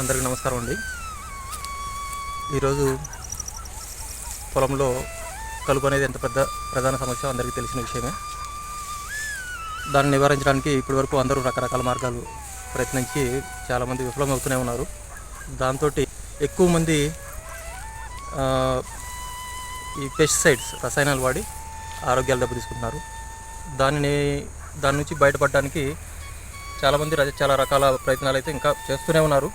అందరికీ నమస్కారం అండి. ఈరోజు పొలంలో కలుపు అనేది ఎంత పెద్ద ప్రధాన సమస్య అందరికీ తెలిసిన విషయమే. దాన్ని నివారించడానికి ఇప్పటివరకు అందరూ రకరకాల మార్గాలు ప్రయత్నించి చాలామంది విఫలమవుతూనే ఉన్నారు. దాంతో ఎక్కువ మంది ఈ పెస్టిసైడ్స్ రసాయనాలు వాడి ఆరోగ్యాలు దెబ్బతీసుకుంటున్నారు. దానిని దాని నుంచి బయటపడడానికి చాలామంది చాలా రకాల ప్రయత్నాలు అయితే ఇంకా చేస్తూనే ఉన్నారు.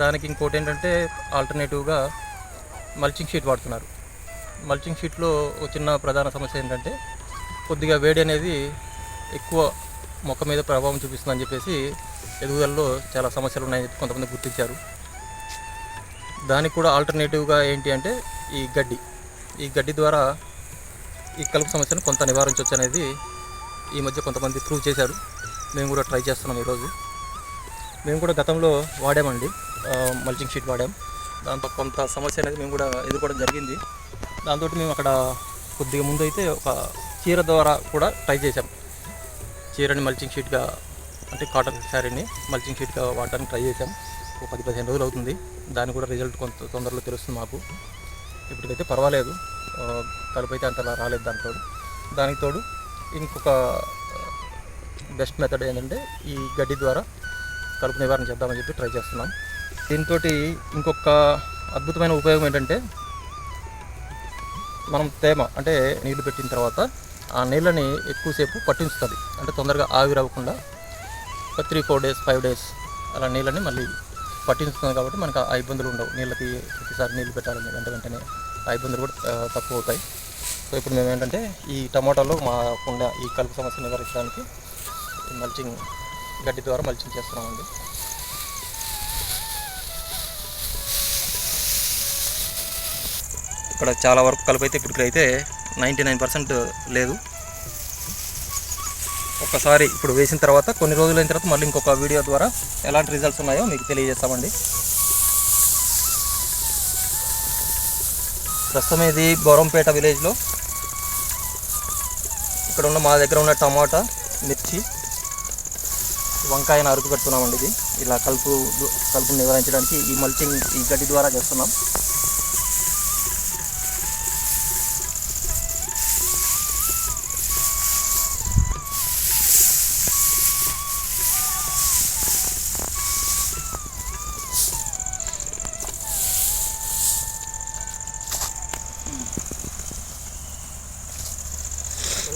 దానికి ఇంకోటి ఏంటంటే ఆల్టర్నేటివ్గా మల్చింగ్ షీట్ వాడుతున్నారు. మల్చింగ్ షీట్లో ఒక చిన్న ప్రధాన సమస్య ఏంటంటే కొద్దిగా వేడి అనేది ఎక్కువ మొక్క మీద ప్రభావం చూపిస్తుందని చెప్పేసి ఎదుగుదలలో చాలా సమస్యలు ఉన్నాయని చెప్పి కొంతమంది గుర్తించారు. దానికి కూడా ఆల్టర్నేటివ్గా ఏంటి అంటే ఈ గడ్డి. ఈ గడ్డి ద్వారా ఈ కలుపు సమస్యను కొంత నివారించవచ్చు అనేది ఈ మధ్య కొంతమంది ప్రూవ్ చేశారు. మేము కూడా ట్రై చేస్తున్నాం ఈరోజు. మేము కూడా గతంలో వాడామండి. Mulching sheet వాడాం. దాంతో కొంత సమస్య అనేది మేము కూడా ఎదుర్కోవడం జరిగింది. దాంతో మేము అక్కడ కొద్దిగా ముందు అయితే ఒక చీర ద్వారా కూడా ట్రై చేసాం చీరని మల్చింగ్ షీట్గా అంటే కాటన్ శారీని మల్చింగ్ షీట్గా వాడడానికి ట్రై చేసాం ఒక పది పదిహేను రోజులు అవుతుంది. దాని కూడా రిజల్ట్ కొంత తొందరలో తెలుస్తుంది మాకు. ఇప్పటికైతే పర్వాలేదు. ఆ, కలుపు అయితే అంతలా రాలేదు దాంతో దానికి తోడు ఇంకొక బెస్ట్ మెథడ్ ఏంటంటే ఈ గడ్డి ద్వారా కలుపు నివారణ చేద్దామని చెప్పి ట్రై చేస్తున్నాం. దీంతో ఇంకొక అద్భుతమైన ఉపయోగం ఏంటంటే మనం తేమ అంటే నీళ్ళు పెట్టిన తర్వాత ఆ నీళ్ళని ఎక్కువసేపు పట్టించుతుంది. అంటే తొందరగా ఆవిరవ్వకుండా ఒక three four days five days అలా నీళ్ళని మళ్ళీ పట్టించుతుంది కాబట్టి మనకు ఆ ఇబ్బందులు ఉండవు. నీళ్ళకి ప్రతిసారి నీళ్ళు పెట్టాలని వెంట వెంటనే ఆ ఇబ్బందులు కూడా తక్కువ అవుతాయి సో ఇప్పుడు మేము ఏంటంటే ఈ టమాటాలో మాకున్న ఈ కలుపు సమస్య నివారించడానికి మల్చింగ్ గడ్డి ద్వారా మల్చింగ్ చేస్తున్నామండి. ఇక్కడ చాలా వరకు కలుపు అయితే ఇప్పటికైతే నైంటీ నైన్ పర్సెంట్ లేదు. ఒకసారి ఇప్పుడు వేసిన తర్వాత కొన్ని రోజులైన తర్వాత మళ్ళీ ఇంకొక వీడియో ద్వారా ఎలాంటి రిజల్ట్స్ ఉన్నాయో మీకు తెలియజేస్తామండి. ప్రస్తుతం ఇది గౌరంపేట విలేజ్లో ఇక్కడ ఉన్న మా దగ్గర ఉన్న టమాటా మిర్చి వంకాయను అరుకు పెడుతున్నామండి ఇది. ఇలా కలుపు కలుపును నివారించడానికి ఈ మల్చింగ్ ఈ గడ్డి ద్వారా చేస్తున్నాం.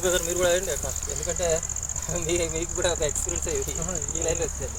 సార్ మీరు కూడా వేయండి అక్కడ ఎందుకంటే మీకు కూడా ఒక ఎక్స్పీరియన్స్ ఈ లైన్లో వచ్చేది